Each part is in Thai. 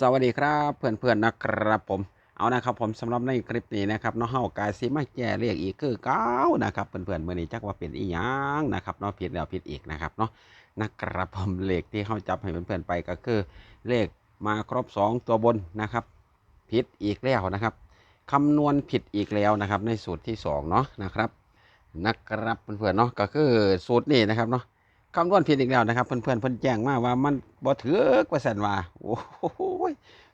สวัสดีครับเพื่อนๆนะครับผมเอานะครับผมสำหรับในคลิปนี้นะครับเนาะเฮากายสิมาแก้เรียกอีกคือเก้านะครับเพื่อนๆเมื่อนี้จักว่าเป็นอีหยังนะครับเนาะผิดแล้วผิดอีกนะครับเนาะนะครับผมเลขที่เฮาจับให้เพื่อนๆไปก็คือ เลขมาครบ 2 ตัวบนนะครับผิดอีกแล้วนะครับคำนวณผิดอีกแล้วนะครับในสูตรที่สองเนาะนะครับนะครับเพื่อนๆเนาะก็คือสูตรนี้นะครับเนาะ คำนวณผิดอีกแล้วนะครับ เพื่อนๆเพิ่นแจ้งมาว่ามันบ่ถือกว่าสันว่าโอ้โหย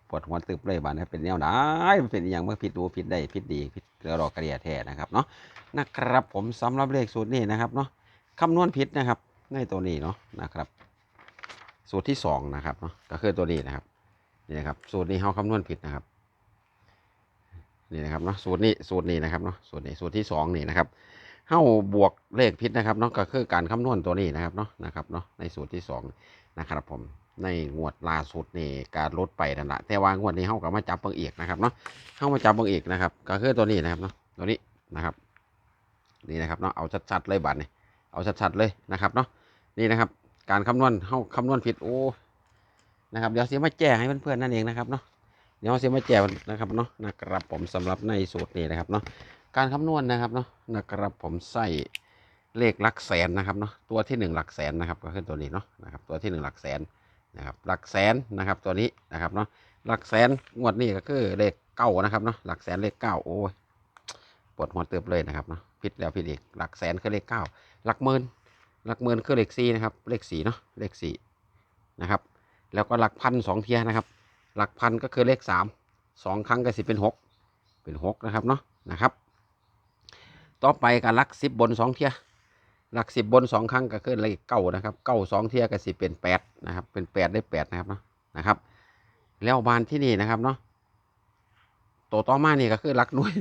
ปวดหัวตึบเลยบ้าดนี้เป็นแนวไหนมันเป็นอย่างเมื่อผิดดูผิดได้ผิดดีผิดรอกระเดียแท้นะครับเนาะนะครับผมสำหรับเลขสูตรนี้นะครับเนาะคำนวณผิดนะครับ ในตัวนี้เนาะนะครับ สูตรที่สองนะครับเนาะก็คือตัวนี้นะครับนี่นะครับ สูตรนี้เขาคำนวณผิดนะครับนี่นะครับเนาะสูตรนี้สูตรนี้นะครับเนาะสูตรนี้สูตรที่สองนี่นะครับ เฮ้าบวกเลขพิษนะครับเนาะก็คือการคำนวณตัวนี้นะครับเนาะนะครับเนาะในสูตรที่สองนะครับผมในงวดล่าสุดนี่การลดไปนั่นแหละแต่ว่างวดนี้เฮ้าก็มาจับเบิ่งอีกนะครับเนาะเฮ้ามาจับเบิ่งอีกนะครับก็คือตัวนี้นะครับเนาะตัวนี้นะครับนี่นะครับเนาะเอาชัดๆเลยบัตรนี่เอาชัดๆเลยนะครับเนาะนี่นะครับ การคำนวณเฮ้าคำนวณผิดโอ้นะครับเดี๋ยวเสียมาแจ้งให้เพื่อนๆนั่นเองนะครับเนาะเดี๋ยวเสียมาแจ้งนะครับเนาะนะครับผมสำหรับในสูตรนี้นะครับเนาะ การคำนวณนะครับเนาะนะครับผมใส่เลขหลักแสนนะครับเนาะตัวที่หนึ่งหลักแสนนะครับก็คือตัวนี้เนาะนะครับตัวที่หนึ่งหลักแสนนะครับหลักแสนนะครับตัวนี้นะครับเนาะหลักแสนงวดนี้ก็คือเลขเก้านะครับเนาะหลักแสนเลขเก้าโอ้ยปวดหัวเติบเลยนะครับเนาะผิดแล้วผิดอีกหลักแสนคือเลขเก้าหลักหมื่นหลักหมื่นคือเลขสี่นะครับเลขสี่เนาะเลขสี่นะครับแล้วก็หลักพันสองเทียนะครับ หลักพันก็คือเลขสามสองครั้งก็สิเป็นหกเป็นหกนะครับเนาะนะครับ ต่อไปกับลักสิบบนสองเทียหลักสิบบนสองครั้งก็คือเลขเก้านะครับเก้าสองเทียก็สิเป็นแปดนะครับ เป็นแปดได้แปดนะครับเนาะนะครับ แล้วบานที่นี่นะครับเนาะตัวต่อมานี่ก็คือลักน่วย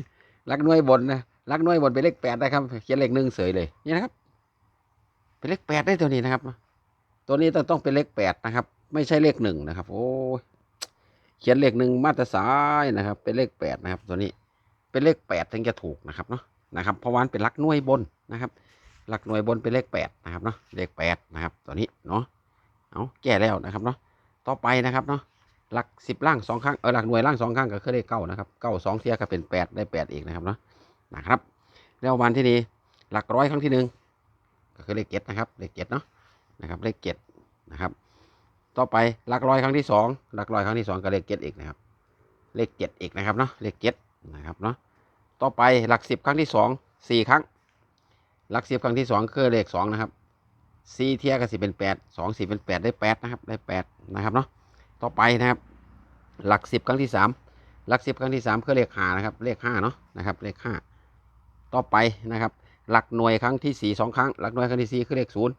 ลักน่วยบนนะลักน่วยบนเป็นเลขแปดนะครับเขียนเลขหนึ่งเสยเลยนี่นะครับ เป็นเลขแปดได้ตัวนี้นะครับ ตัวนี้ต้องต้องเป็นเลขแปดนะครับ ไม่ใช่เลขหนึ่งนะครับ โอ้ยเขียนเลขหนึ่งมาตรสายนะครับ เป็นเลขแปดนะครับ ตัวนี้เป็นเลขแปดถึงจะถูกนะครับเนาะ นะครับเพราะว่ามันเป็นหลักหน่วยบนนะครับหลักหน่วยบนเป็นเลขแปดนะครับเนาะเลขแปดนะครับตัวนี้เนาะเอาแก้แล้วนะครับเนาะต่อไปนะครับเนาะหลักสิบล่างสองครั้งเออหลักหน่วยล่างสองครั้งก็คือเลขเก้านะครับเก้าสองเทียก็เป็นแปดได้แปดอีกนะครับเนาะนะครับแล้ววันที่นี้หลักร้อยครั้งที่หนึ่งก็คือเลขเจ็ดนะครับเลขเจ็ดเนาะนะครับเลขเจ็ดนะครับต่อไปหลักร้อยครั้งที่สองหลักร้อยครั้งที่สองก็เลขเจ็ดอีกนะครับเลขเจ็ดอีกนะครับเนาะเลขเจ็ดนะครับเนาะ ต่อไปหลักสิบครั้งที่สองสี่ครั้ง หลักสิบครั้งที่สองคือเลขสองนะครับสี่เทียกับสิเป็นแปดสองสี่เป็นแปดได้แปดนะครับได้แปดนะครับเนาะต่อไปนะครับหลักสิบครั้งที่สามหลักสิบครั้งที่สามคือเลขห้านะครับเลขห้าเนาะนะครับเลขห้าต่อไปนะครับ หลักหน่วยครั้งที่สี่สองครั้ง หลักหน่วยครั้งที่สี่คือเลขศูนย์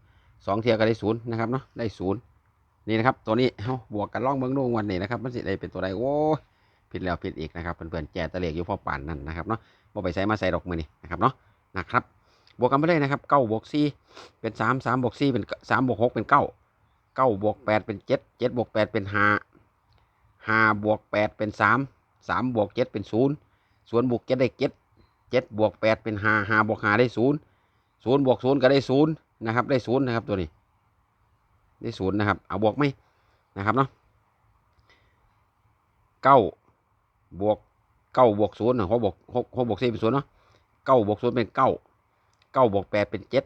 สองเทียก็ได้ศูนย์นะครับเนาะได้ศูนย์นี่นะครับตัวนี้เอ้าบวกกันล่องเบิ้งดูวันนี้นะครับมันสิได้เป็นตัวใดโอ้ ผิดแล้วผิดอีกนะครับเพื่อนๆแจตะเลกอยู่พอป่านนั่นนะครับเนาะบ่ไปใส่มาใส่ดอกมือนี่นะครับเนาะนะครับบวกกันไปเลยนะครับเก้าบวกสี่เป็นสามสามบวกสี่เป็นสามบวกหกเป็นเก้าเก้าบวกแปดเป็นเจ็ดเจ็ดบวกแปดเป็นห้าห้าบวกแปดเป็นสามสามบวกเจ็ดเป็นศูนย์ศูนย์บวกเจ็ดได้เจ็ดเจ็ดบวกแปดเป็นห้าห้าบวกห้าได้ศูนย์ศูนย์บวกศูนย์ก็ได้ศูนย์นะครับได้ศูนย์นะครับตัวนี้ได้ศูนย์นะครับเอาบวกไหมนะครับเนาะเก้า บวกเก้าบวกศูนย์หกบวกหกหกบวกสี่เป็นศูนย์เนาะเก้าบวกศูนย์เป็นเก้าเก้าบวกแปดเป็นเจ็ด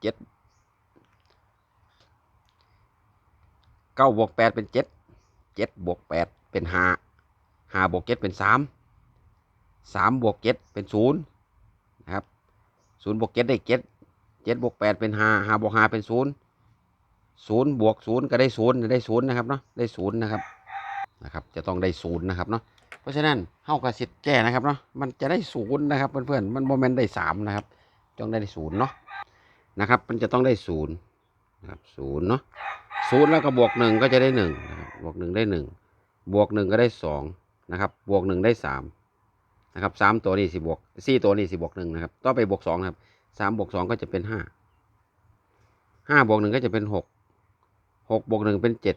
เจ็ดเก้าบวกแปดเป็นเจ็ดเจ็ดบวกแปดเป็นห้าห้าบวกเจ็ดเป็นสามสามบวกเจ็ดเป็นศูนย์นะครับศูนย์บวกเจ็ดได้เจ็ดเจ็ดบวกแปดเป็นห้าห้าบวกห้าเป็นศูนย์ศูนย์บวกศูนย์ก็ได้ศูนย์ได้ศูนย์นะครับเนาะได้ศูนย์นะครับ นะครับจะต้องได้ศูนย์นะครับเนาะเพราะฉะนั้นเท่ากับสิทธิ์แก้นะครับเนาะมันจะได้ศูนย์นะครับเพื่อนๆมันโมเมนต์ได้สามนะครับต้องได้ศูนย์เนาะนะครับ มันจะต้องได้ศูนย์นะครับศูนย์เนาะศูนย์แล้วก็บวกหนึ่งก็จะได้หนึ่งนะครับบวกหนึ่งได้หนึ่งบวกหนึ่งก็ได้สองนะครับบวกหนึ่งได้สามนะครับสามตัวนี้สิบวกสี่ตัวนี้สิบวกหนึ่งนะครับต่อไปบวกสองครับสามบวกสองก็จะเป็นห้าห้าบวกหนึ่งก็จะเป็นหกหกบวกหนึ่งเป็นเจ็ด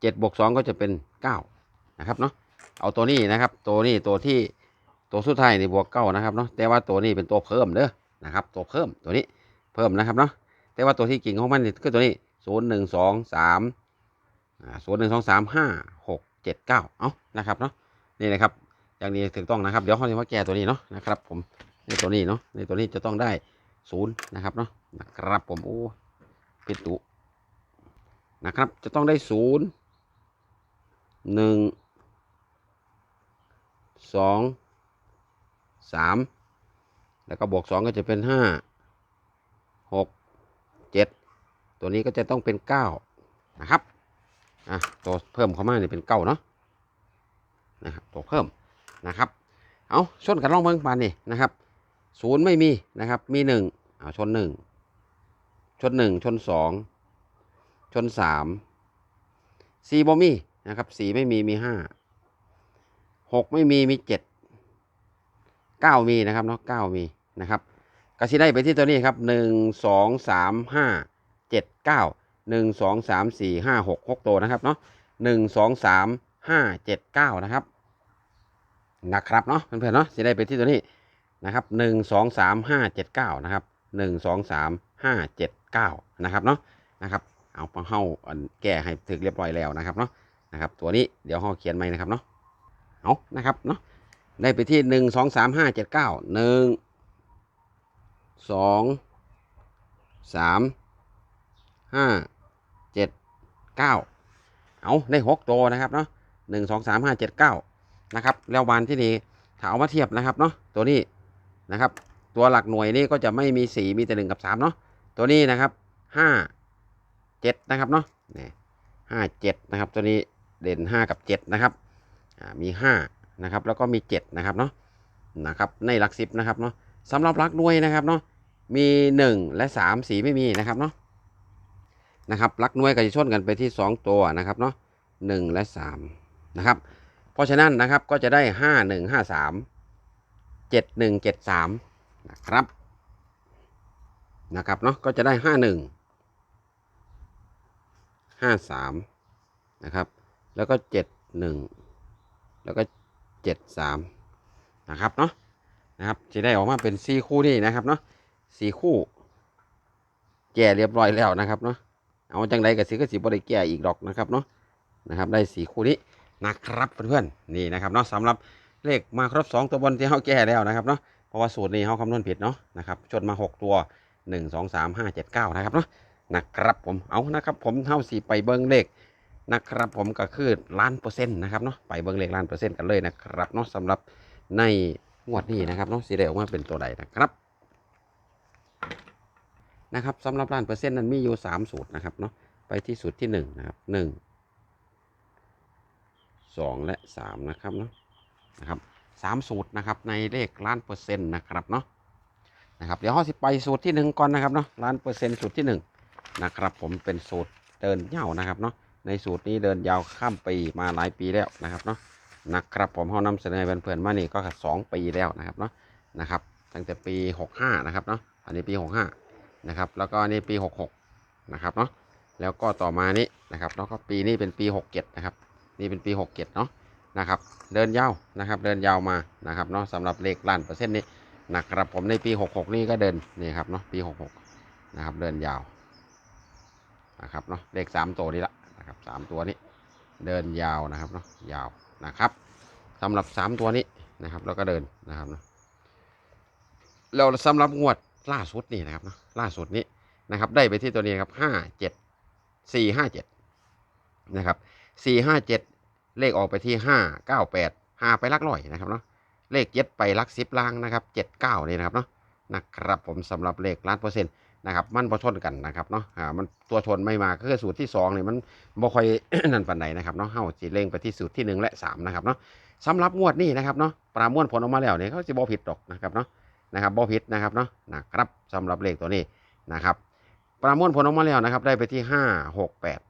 เจ็ดบวกสองก็จะเป็นเก้านะครับเนาะเอาตัวนี้นะครับ ตัวนี้ตัวที่ตัวสุดท้ายนี่บวกเก้านะครับเนาะแต่ว่าตัวนี้เป็นตัวเพิ่มเด้อนะครับ ตัวเพิ่มตัวนี้เพิ่มนะครับเนาะแต่ว่าตัวที่กิ่งของมันนี่คือตัวนี้ศูนย์หนึ่งสองสามศูนย์หนึ่งสองสามห้าหกเจ็ดเก้าเอานะครับเนาะนี่นะครับอย่างนี้ถูกต้องนะครับ เดี๋ยวเขาจะมาแก้ตัวนี้เนาะนะครับผมในตัวนี้เนาะในตัวนี้จะต้องได้ศูนย์นะครับเนาะนะครับผมโอ้ปิดตุนะครับจะต้องได้ศูนย์ หนึ่งสองสามแล้วก็บวกสองก็จะเป็นห้าหกเจ็ดตัวนี้ก็จะต้องเป็นเก้านะครับอะตัวเพิ่มเข้ามาเนี่ยเป็นเก้าเนาะนะครับตัวเพิ่มนะครับเอาชนกันลองเบิ่งปานนี่นะครับศูนย์ไม่มีนะครับมีหนึ่งเอาชนหนึ่งชนหนึ่งชนสองชนสามสี่บ่มี นะครับสี่ไม่มีมีห้าหกไม่มีมีเจ็ดเก้ามีนะครับเนาะเก้ามีนะครับก็สิได้ไปที่ตัวนี้ครับหนึ่งสองสามห้าเจ็ดเก้าหนึ่งสองสามสี่ห้าหกหกตัวนะครับเนาะหนึ่งสองสามห้าเจ็ดเก้านะครับนะครับเนาะเพื่อนๆเนาะสิได้ไปที่ตัวนี้นะครับหนึ่งสองสามห้าเจ็ดเก้านะครับหนึ่งสองสามห้าเจ็ดเก้านะครับเนาะนะครับเอาไปเข้าแก้ให้ถึกเรียบร้อยแล้วนะครับเนาะ นะครับ ตัวนี้เดี๋ยวเขาเขียนใหม่นะครับเนาะเอานะครับเนาะได้ไปที่หนึ่งสองสามห้าเจ็ดเก้าหนึ่งสองสามห้าเจ็ดเก้าเอาได้หกตัวนะครับเนาะหนึ่งสองสามห้าเจ็ดเก้านะครับ แล้ววันที่นี่ถ้าเอามาเทียบนะครับเนาะตัวนี้นะครับ ตัวหลักหน่วยนี่ก็จะไม่มีสีมีแต่หนึ่งกับสามเนาะตัวนี้นะครับห้าเจ็ดนะครับเนาะนี่ห้าเจ็ดนะครับตัวนี้ เด่นห้ากับเจ็ดนะครับมีห้านะครับแล้วก็มีเจ็ดนะครับเนาะนะครับในหลักสิบนะครับเนาะสำหรับหลักหน่วยนะครับเนาะมีหนึ่งและสามสีไม่มีนะครับเนาะนะครับหลักหน่วยก็จะชนกันไปที่สองตัวนะครับเนาะหนึ่งและสามนะครับเพราะฉะนั้นนะครับก็จะได้ห้าหนึ่งห้าสามเจ็ดหนึ่งเจ็ดสามนะครับนะครับเนาะก็จะได้ห้าหนึ่งห้าสามนะครับ แล้วก็เจ็ดหนึ่งแล้วก็เจ็ดสามนะครับเนาะนะครับจะได้ออกมาเป็นสี่คู่นี่นะครับเนาะสี่คู่ แก่เรียบร้อยแล้วนะครับเนาะเอาจังไรกับสีก็สีบริแก่อีกดอกนะครับเนาะนะครับ ได้สี่คู่นี้นะครับเพื่อนๆนี่นะครับเนาะสำหรับเลขมาครบ2ตัวบนที่เขาแก้แล้วนะครับเนาะเพราะว่าสูตรนี้เขาคำนวณผิดเนาะนะครับชนมา6ตัว1 2 3 5 7 9นะครับเนาะนะครับผมเอานะครับผมเท่าสีไปเบิ้งเลข นะครับผมก็คือล้านเปอร์เซ็นต์นะครับเนาะไปเบิ้งเลขล้านเปอร์เซ็นต์กันเลยนะครับเนาะสำหรับในงวดนี้นะครับเนาะสีได้ออกมาเป็นตัวใดนะครับนะครับสำหรับล้านเปอร์เซ็นต์นั้นมีอยู่3สูตรนะครับเนาะไปที่สูตรที่1นะครับ1สองและสามนะครับเนาะนะครับสามสูตรนะครับในเลขล้านเปอร์เซ็นต์นะครับเนาะนะครับเดี๋ยวเราสิไปสูตรที่หนึ่งก่อนนะครับเนาะล้านเปอร์เซ็นต์สูตรที่หนึ่งนะครับผมเป็นสูตรเดินเหยาวนะครับเนาะ ในสูตรนี้เดินยาวข้ามปีมาหลายปีแล้วนะครับเนาะนะครับผมเขานำเสนอให้เพื่อนๆมานี่ก็สองปีแล้วนะครับเนาะนะครับ ตั้งแต่ปี 65 นะครับเนาะอันนี้ปี 65 นะครับ แล้วก็นนี่ปี 66 นะครับเนาะแล้วก็ต่อมานี้นะครับแล้วก็ปีนี้เป็นปี 67 นะครับ นี่เป็นปี 67 เนาะนะครับ เดินยาวนะครับ เดินยาวมานะครับเนาะสำหรับเลขล้านเปอร์เซ็นต์นี้นะครับผมในปี 66 นี่ก็เดินนี่ครับเนาะปี 66 นะครับ เดินยาวนะครับเนาะเลข3ตัวนี้ละ นะครับ3ตัวนี้เดินยาวนะครับเนาะยาวนะครับสำหรับ3ตัวนี้นะครับ แล้วก็เดินนะครับเนาะแล้วสำหรับงวดล่าสุดนี่นะครับเนาะล่าสุดนี้นะครับ ได้ไปที่ตัวนี้ครับ5 7 4 5 7นะครับสี่ห้าเจ็ดเลขออกไปที่ห้าเก้าแปดห้าไปลักร้อยนะครับเนาะเลขเจ็ดไปลักสิบล่างนะครับเจ็ดเก้านี่นะครับเนาะนะครับผมสำหรับเลขล้านเปอร์เซ็นต์ นะครับมันพอชนกันนะครับเนาะอ่ามันตัวชนไม่มาก็คือสูตรที่สองเนี่ยมันบ่ค่อย นั่นปันใดนะครับเนาะเฮาจีเล่งไปที่สูตรที่หนึ่งและสามนะครับเนาะสำหรับงวดนี้นะครับเนาะประมวลผลออกมาแล้วเนี่ยเขาจะบ่ผิดดอกนะครับเนาะนะครับบ่ผิดนะครับเนาะนะครับสำหรับเลขตัวนี้นะครับประมวลผลออกมาแล้วนะครับได้ไปที่ห้าหกแปด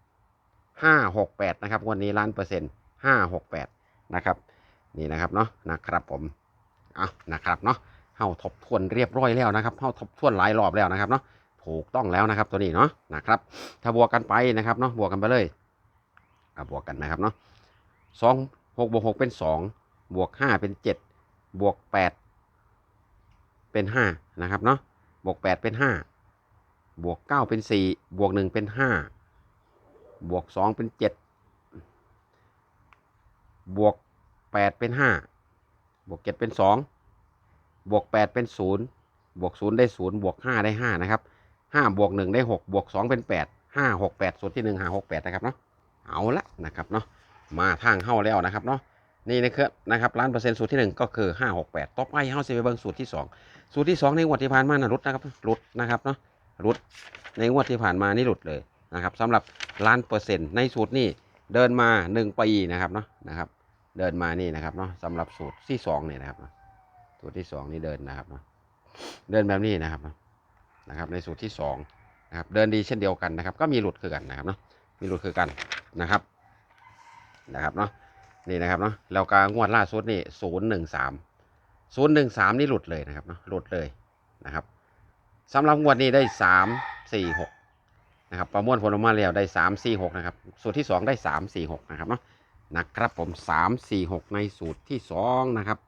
ห้าหกแปดนะครับวันนี้ล้านเปอร์เซ็นต์ห้าหกแปดนะครับนี่นะครับเนาะนะครับผมเอานะครับเนาะเฮาทบทวนเรียบร้อยแล้วนะครับเฮาทบทวนหลายรอบแล้วนะครับเนาะ ถูกต้องแล้วนะครับตัวนี้เนาะนะครับ ถ้าบวกกันไปนะครับเนาะบวกกันไปเลยบวกกันนะครับเนาะสองหกบวกหกเป็นสองบวกห้าเป็นเจ็ดบวกแปดเป็นห้านะครับเนาะบวกแปดเป็นห้าบวกเก้าเป็นสี่บวกหนึ่งเป็นห้าบวกสองเป็นเจ็ดบวกแปดเป็นห้าบวกเจ็ดเป็นสองบวกแปดเป็นศูนย์บวกศูนย์ได้ศูนย์บวกห้าได้ห้านะครับ ห้าบวกหนึ่งได้หกบวกสองเป็นแปดห้าหกแปดสูตรที่หนึ่งห้าหกแปดนะครับเนาะเอาละนะครับเนาะมาทางเข้าแล้วนะครับเนาะนี่นะครับนะครับล้านเปอร์เซ็นต์สูตรที่หนึ่งก็คือห้าหกแปดต่อไปเข้าสิไปเบิ่งสูตรที่สองสูตรที่สองในงวดที่ผ่านมานะรุดนะครับรุดนะครับเนาะรุดในงวดที่ผ่านมานี่หลุดเลยนะครับสำหรับล้านเปอร์เซ็นต์ในสูตรนี้เดินมาหนึ่งปีนะครับเนาะนะครับเดินมานี่นะครับเนาะสำหรับสูตรที่สองเนี่ยนะครับสูตรที่สองนี่เดินนะครับเนาะเดินแบบนี้นะครับเนะครับในสูตรที่สองนะครับเดินดีเช่นเดียวกันนะครับ ก็มีหลุดคือกันนะครับเนาะมีหลุดคือกันนะครับนะครับเนาะนี่นะครับเนาะแล้วก็งวดล่าสุดนี่ศูนย์หนึ่งสามศูนย์หนึ่งสามนี่หลุดเลยนะครับเนาะหลุดเลยนะครับสำหรับงวดนี้ได้สามสี่หกนะครับประมวลผลออกมาแล้วได้สามสี่หกนะครับสูตรที่สองได้สามสี่หกนะครับเนาะนะครับผมสามสี่หกในสูตรที่สองนะครับ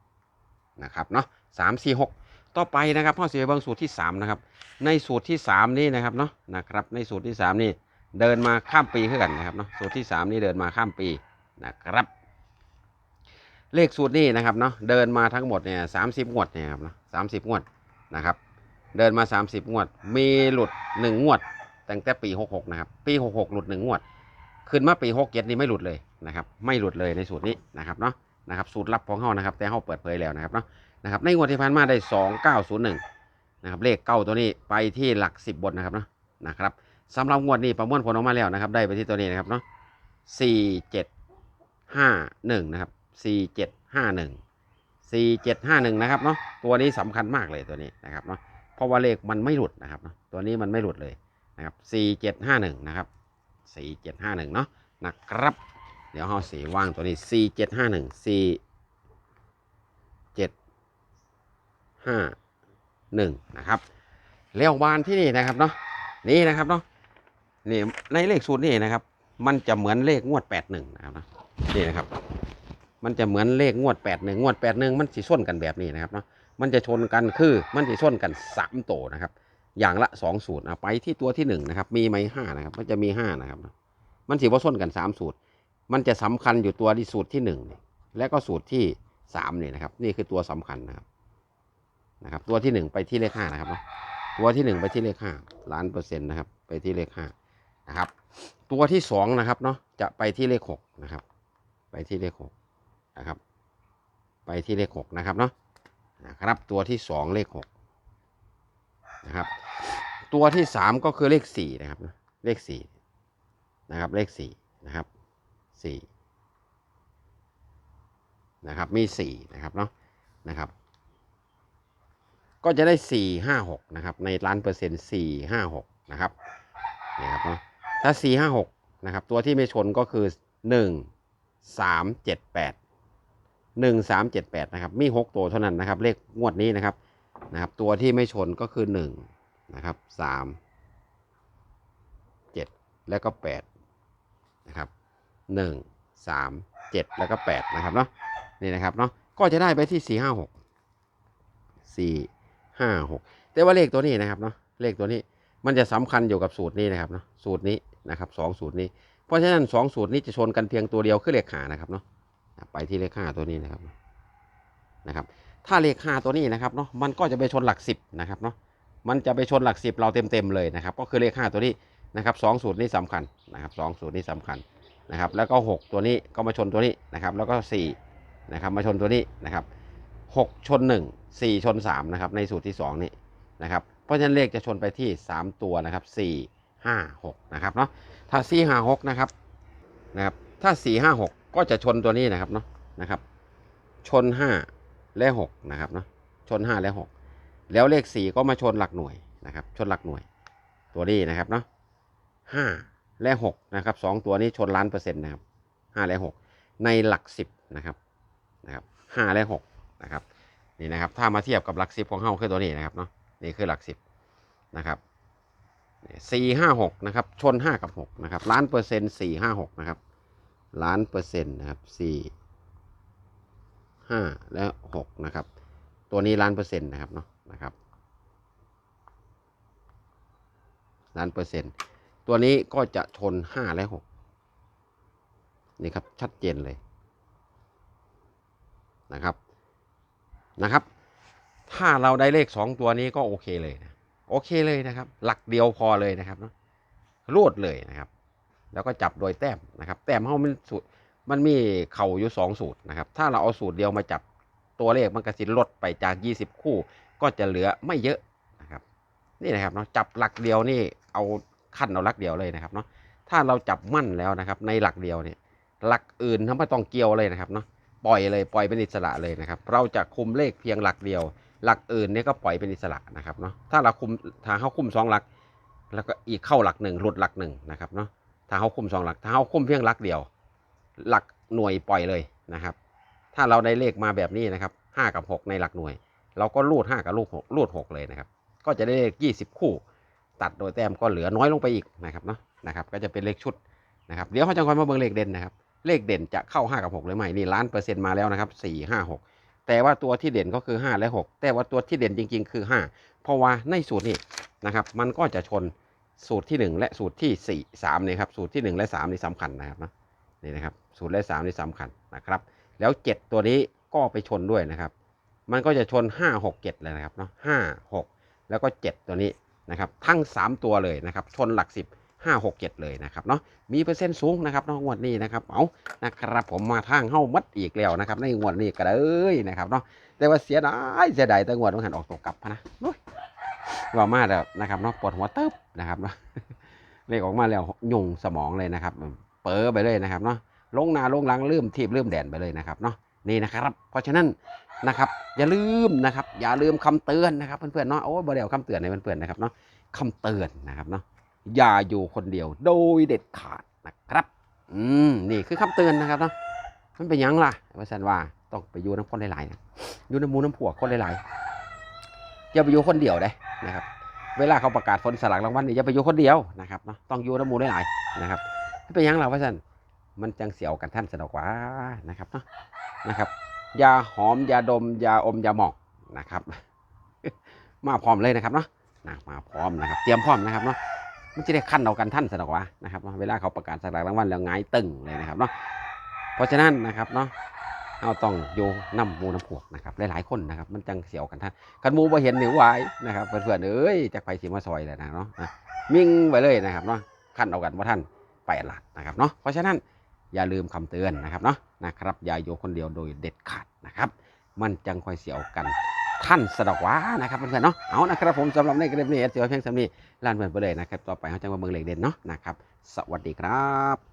นะครับเนาะสามสี่หก ต่อไปนะครับพ่อเสียเบิงสูตรที่สามนะครับในสูตรที่สามนี่นะครับเนาะนะครับในสูตรที่สามนี่เดินมาข้ามปีขึ้นกันนะครับเนาะสูตรที่สามนี่เดินมาข้ามปีนะครับ เลขสูตรนี้นะครับเนาะเดินมาทั้งหมดเนี่ยสามสิบงวดเนี่ยครับเนาะสามสิบงวดนะครับ เดินมา 30 งวด มีหลุด 1 งวด ตั้งแต่ปี 66 นะครับ ปี 66 หลุด 1 งวด ขึ้นมาปี 67 นี่ไม่หลุดเลยนะครับ ไม่หลุดเลยในสูตรนี้นะครับเนาะนะครับสูตรลับของเขานะครับ แต่เขาเปิดเผยแล้วนะครับเนาะ นะครับในงวดที่ผ่านมาได้ 2901นะครับเลขเก้าตัวนี้ไปที่หลัก 10บนนะครับเนาะนะครับสำหรับงวดนี้ประมวลผลออกมาแล้วนะครับ ได้ไปที่ตัวนี้นะครับเนาะ4751นะครับ4751 4751นะครับเนาะตัวนี้สำคัญมากเลยตัวนี้นะครับเนาะเพราะว่าเลขมันไม่หลุดนะครับเนาะตัวนี้มันไม่หลุดเลยนะครับ4751นะครับ4751เนาะนะครับ เดี๋ยวเราสีว่างตัวนี้4751 4751นะครับเลี้ยวบานที่นี่นะครับเนาะนี่นะครับเนาะนี่ในเลขสูตรนี่นะครับ มันจะเหมือนเลขงวด81นะครับนี่นะครับ มันจะเหมือนเลขงวด81งงวด81มันสิส้นกันแบบนี้นะครับเนาะมันจะชนกันคือมันจะชนกันสามโตวนะครับ อย่างละสองสูตรอะไปที่ตัวที่หนึ่งนะครับ มีไหมห้านะครับ มันจะมีห้านะครับ มันสิว่าส้นกันสามสูตร มันจะสำคัญอยู่ตัวที่สูตรที่หนึ่งและก็สูตรที่สามนี่นะครับ นี่คือตัวสำคัญนะครับ นะครับตัวที่หนึ่งไปที่เลขห้านะครับเนาะตัวที่หนึ่งไปที่เลขห้าล้านเปอร์เซ็นต์นะครับไปที่เลขห้านะครับตัวที่สองนะครับเนาะจะไปที่เลขหกนะครับไปที่เลขหกนะครับไปที่เลขหกนะครับเนาะนะครับตัวที่สองเลขหกนะครับตัวที่สามก็คือเลขสี่นะครับเลขสี่นะครับเลขสี่นะครับสี่นะครับมีสี่นะครับเนาะนะครับ ก็จะได้สี่ห้าหกนะครับ ในล้านเปอร์เซ็นต์สี่ห้าหกนะครับนี่ครับเนาะถ้าสี่ห้าหกนะครับ ตัวที่ไม่ชนก็คือหนึ่งสามเจ็ดแปดหนึ่งสามเจ็ดแปดนะครับ มีหกตัวเท่านั้นนะครับ เลขงวดนี้นะครับนะครับ ตัวที่ไม่ชนก็คือหนึ่งนะครับสามเจ็ดแล้วก็แปดนะครับหนึ่งสามเจ็ดแล้วก็แปดนะครับเนาะนี่นะครับเนาะก็จะได้ไปที่สี่ห้าหกสี่ ห้าหกแต่ว่าเลขตัวนี้นะครับเนาะเลขตัวนี้มันจะสำคัญอยู่กับสูตรนี้นะครับเนาะสูตรนี้นะครับสองสูตรนี้ เพราะฉะนั้นสองสูตรนี้จะชนกันเพียงตัวเดียวคือเลขหานะครับเนาะไปที่เลขห้าตัวนี้นะครับนะครับ ถ้าเลขห้าตัวนี้นะครับเนาะมันก็จะไปชนหลักสิบนะครับเนาะมันจะไปชนหลักสิบเราเต็มๆเลยนะครับ ก็คือเลขห้าตัวนี้นะครับสองสูตรนี้สำคัญนะครับสองสูตรนี้สำคัญนะครับ แล้วก็หกตัวนี้ก็มาชนตัวนี้นะครับ แล้วก็สี่นะครับมาชนตัวนี้นะครับ หกชนหนึ่งสี่ชนสามนะครับ ในสูตรที่สองนี้นะครับ เพราะฉะนั้นเลขจะชนไปที่สามตัวนะครับสี่ห้าหกนะครับเนาะ ถ้าสี่ห้าหกนะครับ นะครับ ถ้าสี่ห้าหกก็จะชนตัวนี้นะครับเนาะ นะครับ ชนห้าและหกนะครับเนาะ ชนห้าและหกแล้วเลขสี่ก็มาชนหลักหน่วยนะครับ ชนหลักหน่วย ตัวนี้นะครับเนาะห้าและหกนะครับสองตัวนี้ชนล้านเปอร์เซ็นต์นะครับห้าและหกในหลักสิบนะครับ นะครับห้าและหก นะครับนี่นะครับถ้ามาเทียบกับหลักสิบของเฮาคือตัวนี้นะครับเนาะนี่คือหลักสิบนะครับสี่ห้าหกนะครับชนห้ากับหกนะครับล้านเปอร์เซ็นต์สี่ห้าหกนะครับล้านเปอร์เซ็นต์นะครับสี่ห้าและหกนะครับตัวนี้ล้านเปอร์เซ็นต์นะครับเนาะนะครับล้านเปอร์เซ็นต์ตัวนี้ก็จะชนห้าและหกนี่ครับชัดเจนเลยนะครับ นะครับ ถ้าเราได้เลขสองตัวนี้ก็โอเคเลยนะโอเคเลยนะครับ หลักเดียวพอเลยนะครับเนาะรูดเลยนะครับ แล้วก็จับโดยแต้มนะครับ แต้มเขามันสูตรมันมีเข่าอยู่สองสูตรนะครับ ถ้าเราเอาสูตรเดียวมาจับตัวเลขมันกระสินลดไปจาก 20 คู่ ก็จะเหลือไม่เยอะนะครับ นี่นะครับเนาะจับหลักเดียวนี่เอาขั้นเอาหลักเดียวเลยนะครับเนาะถ้าเราจับมั่นแล้วนะครับ ในหลักเดียวเนี่ยหลักอื่นทำไม่ต้องเกี่ยวเลยนะครับเนาะ ปล่อยเลยปล่อยเป็นอิสระเลยนะครับ เราจะคุมเลขเพียงหลักเดียว หลักอื่นเนี่ยก็ปล่อยเป็นอิสระนะครับเนาะถ้าเราคุมถ้าเขาคุมสองหลัก แล้วก็อีกเข้าหลักหนึ่งหลุดหลักหนึ่งนะครับเนาะถ้าเขาคุมสองหลักถ้าเขาคุมเพียงหลักเดียว หลักหน่วยปล่อยเลยนะครับ ถ้าเราได้เลขมาแบบนี้นะครับห้ากับหกในหลักหน่วย เราก็รูดห้ากับรูดหกรูดหกเลยนะครับ ก็จะได้เลขยี่สิบคู่ ตัดโดยแต้มก็เหลือน้อยลงไปอีกนะครับเนาะนะครับ ก็จะเป็นเลขชุดนะครับ เดี๋ยวเขาจะคอยมาเบิ่งเลขเด่นนะครับ เลขเด่นจะเข้าห้ากับหกหรือไม่นี่ล้านเปอร์เซ็นต์มาแล้วนะครับสี่ห้าหกแต่ว่าตัวที่เด่นก็คือห้าและหกแต่ว่าตัวที่เด่นจริง ๆ คือห้าเพราะว่าในสูตรนี้นะครับมันก็จะชนสูตรที่หนึ่งและสูตรที่สี่สามนี่ครับสูตรที่หนึ่งและสามนี่สำคัญนะครับเนาะนี่นะครับสูตรและสามนี่สำคัญนะครับแล้วเจ็ดตัวนี้ก็ไปชนด้วยนะครับ มันก็จะชนห้าหกเจ็ดเลยนะครับเนาะห้าหกแล้วก็เจ็ดตัวนี้นะครับทั้งสามตัวเลยนะครับชนหลักสิ บห้าหกเจ็ดเลยนะครับเนาะมีเปอร์เซ็นต์สูงนะครับเนาะงวดนี้นะครับเอานะครับผมมาทางเข้ามัดอีกแล้วนะครับในงวดนี้ก็เลยนะครับเนาะแต่ว่าเสียดายเสียดายแต่งวดมันหันออกตกกลับพะนะโอ้ยว่ามาแล้วนะครับเนาะปวดหัวเติบนะครับเนาะเลขออกมาแล้วยุ่งสมองเลยนะครับ เป๋อไปเลยนะครับเนาะลงนาลงหลังลืมทีบลืมแดนไปเลยนะครับเนาะนี่นะครับ เพราะฉะนั้นนะครับ อย่าลืมนะครับ อย่าลืมคำเตือนนะครับเพื่อนๆเนาะโอ้ยบ่เดียวคำเตือนในเพื่อนๆนะครับเนาะคำเตือนนะครับเนาะ อย่าอยู่คนเดียว โดยเด็ดขาดนะครับ อืมนี่คือคำเตือนนะครับเนาะมันเป็นยังล่ะว่าสันว่าต้องไปอยู่น้ำคนหลายๆนะอยู่น้ำมูน้ำผัวคนหลายๆอย่าไปอยู่คนเดียวได้นะครับ เวลาเขาประกาศผลสลากรางวัลนี่อย่าไปอยู่คนเดียวนะครับเนาะต้องอยู่น้ำมูหลายๆนะครับเป็นยังล่ะว่าสันมันจังเสียวกันท่านสนอกว่านะครับเนาะนะครับยาหอมยาดมยาอมยาหมองนะครับ มาพร้อมเลยนะครับเนาะมาพร้อมนะครับ เตรียมพร้อมนะครับเนาะ มันจะได้ขั้นเอากันท่านสนอกว่านะครับเนาะเวลาเขาประกาศสลากรางวัลแล้วหงายตึงเลยนะครับเนาะเพราะฉะนั้นนะครับเนาะเอาต้องอยู่น้ำมูน้ำพวกนะครับหลายๆคนนะครับ มันจังเสียวกันท่านกันมูบ่เห็นหนิวไหวนะครับเพื่อนๆเอ้ยจากไปสีมาซอยเลยนะเนาะมิ่งไปเลยนะครับเนาะขั้นเอากันว่าท่านไปหลัดนะครับเนาะเพราะฉะนั้นอย่าลืมคำเตือนนะครับเนาะนะครับอย่าอยู่คนเดียวโดยเด็ดขาดนะครับ มันจังคอยเสียวกัน ท่านสะดอกว้านะครับเพื่อนๆเนาะเอานะครับผมสำหรับในคลิปนี้เสียวเพียงสำนี้ลานเพื่อนไปเลยนะครับต่อไปเขาจะมาเบิ่งเหล็กเด่นเนาะนะครับสวัสดีครับ